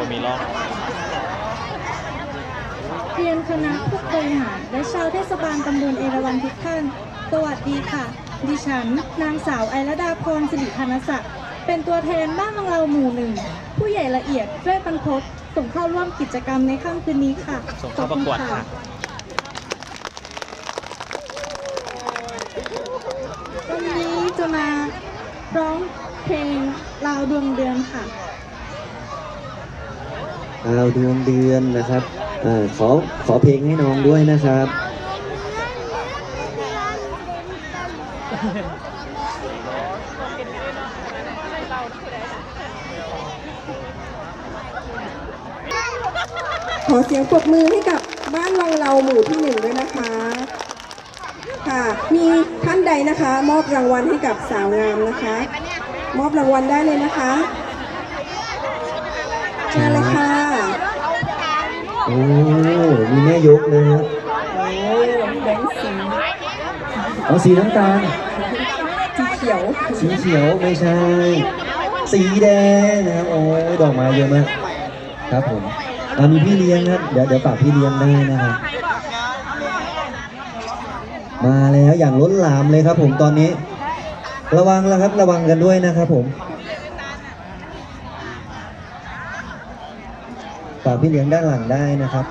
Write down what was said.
บ่มีร่องเรียนคณะผู้บริหารและชาวเทศบาลตำบลเอราวัณทุกท่าน สวัสดีค่ะ ดิฉัน นางสาวไอรดาพรสิริธนศักดิ์เป็นตัวแทนบ้านมังเราหมู่หนึ่ง ผู้ใหญ่ละเอียดด้วยบรรพตส่งเข้าร่วมกิจกรรมในค่ำคืนนี้ค่ะส่งเข้าประกวดค่ะ วันนี้จะมาร้องเพลงลาวดวงเดือนค่ะ ดาวดวงเดือนนะครับอขอขอเพลงให้น้องด้วยนะครับ ขอเสียงปรบมือให้กับบ้านวังเราหมู่ที่หนึ่งด้วยนะคะ ค่ะมีท่านใดนะคะ มอบรางวัลให้กับสาวงามนะคะ มอบรางวัลได้เลยนะคะเชิญเลยค่ะ อ้มีแม่ยกนะฮะโอ้แบงค์สีเอาสีน้ำตาล สีเขียว สีเขียวไม่ใช่ สีแดงนะครับโอ้ยดอกไม้เยอะมากครับผมอ่ามีพี่เลี้ยงครับเดี๋ยวเดี๋ยวฝากพี่เลี้ยงได้นะครับมาแล้วอย่างล้นหลามเลยครับผมตอนนี้ ระวังแล้วครับระวังกันด้วยนะครับผม ฝากพี่เลี้ยงด้านหลังได้นะครับ